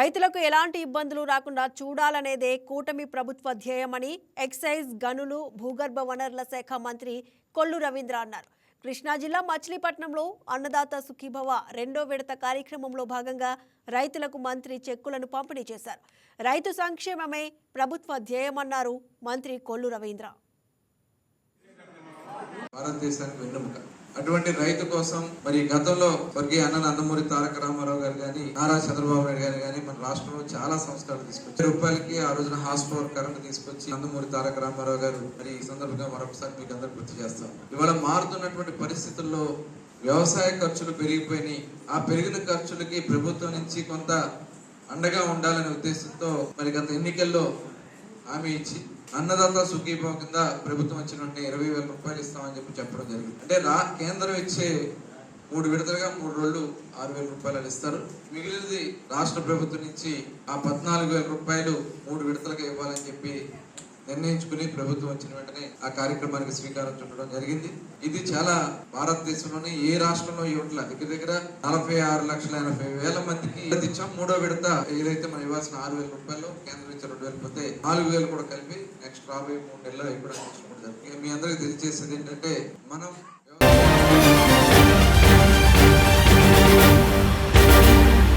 రైతులకు ఎలాంటి ఇబ్బందులు రాకుండా చూడాలనేదే కూటమి ప్రభుత్వ ధ్యేయమని ఎక్సైజ్ గనులు భూగర్భ వనరుల శాఖ మంత్రి కొల్లు రవీంద్ర అన్నారు. కృష్ణా జిల్లా మచిలీపట్నంలో అన్నదాత సుఖీభవ రెండో విడత కార్యక్రమంలో భాగంగా రైతులకు మంత్రి చెక్కులను పంపిణీ చేశారు. రైతు సంక్షేమమే ప్రభుత్వ ధ్యేయమన్నారు మంత్రి కొల్లు రవీంద్ర. భారతదేశానికి వెన్నుముక. అటువంటి రైతు కోసం మరి గతంలో స్వర్గీయ అన్న నందమూరి తారక రామారావు గారు గాని నారా చంద్రబాబు నాయుడు గారు గాని మన రాష్ట్రంలో చాలా సంస్కరణలు తీసుకొచ్చి రూపాయలకి ఆ రోజున హాస్ పవర్ కరెంట్ తీసుకొచ్చి నందమూరి తారక రామారావు గారు మరి ఈ సందర్భంగా మరొకసారి మీకు అందరు గుర్తు చేస్తాం. ఇవాళ మారుతున్నటువంటి పరిస్థితుల్లో వ్యవసాయ ఖర్చులు పెరిగిపోయినాయి. ఆ పెరిగిన ఖర్చులకి ప్రభుత్వం నుంచి కొంత అండగా ఉండాలనే ఉద్దేశంతో మరి గత ఎన్నికల్లో హామీ ఇచ్చి అన్నదాత సుఖీభావ కింద ప్రభుత్వం వచ్చిన ఇరవై వేల రూపాయలు ఇస్తామని చెప్పి చెప్పడం జరిగింది. అంటే రా కేంద్రం ఇచ్చే మూడు విడతలుగా మూడు రోజులు ఆరు వేల రూపాయలు ఇస్తారు. మిగిలినది రాష్ట్ర ప్రభుత్వం నుంచి ఆ పద్నాలుగు వేల రూపాయలు మూడు విడతలుగా ఇవ్వాలని చెప్పి నిర్ణయించుకుని ప్రభుత్వం వచ్చిన వెంటనే ఆ కార్యక్రమానికి శ్రీకారం చుట్టడం జరిగింది. ఇది చాలా భారతదేశంలోనే ఏ రాష్ట్రంలో ఇవ్వట్ల దగ్గర దగ్గర నలభై ఆరు లక్షల ఎనభై వేల మందికి ఇచ్చాం. మూడో విడత ఏదైతే మనం ఇవ్వాల్సిన ఆరు వేల రూపాయలు కేంద్రం ఇచ్చే రెండు వేలు పోతే నాలుగు వేలు కూడా కలిపి నెక్స్ట్ రాబోయే మూడు నెలలు అయిపోవడానికి కూడా జరిగింది. మీ అందరికి తెలియజేసేది ఏంటంటే మనం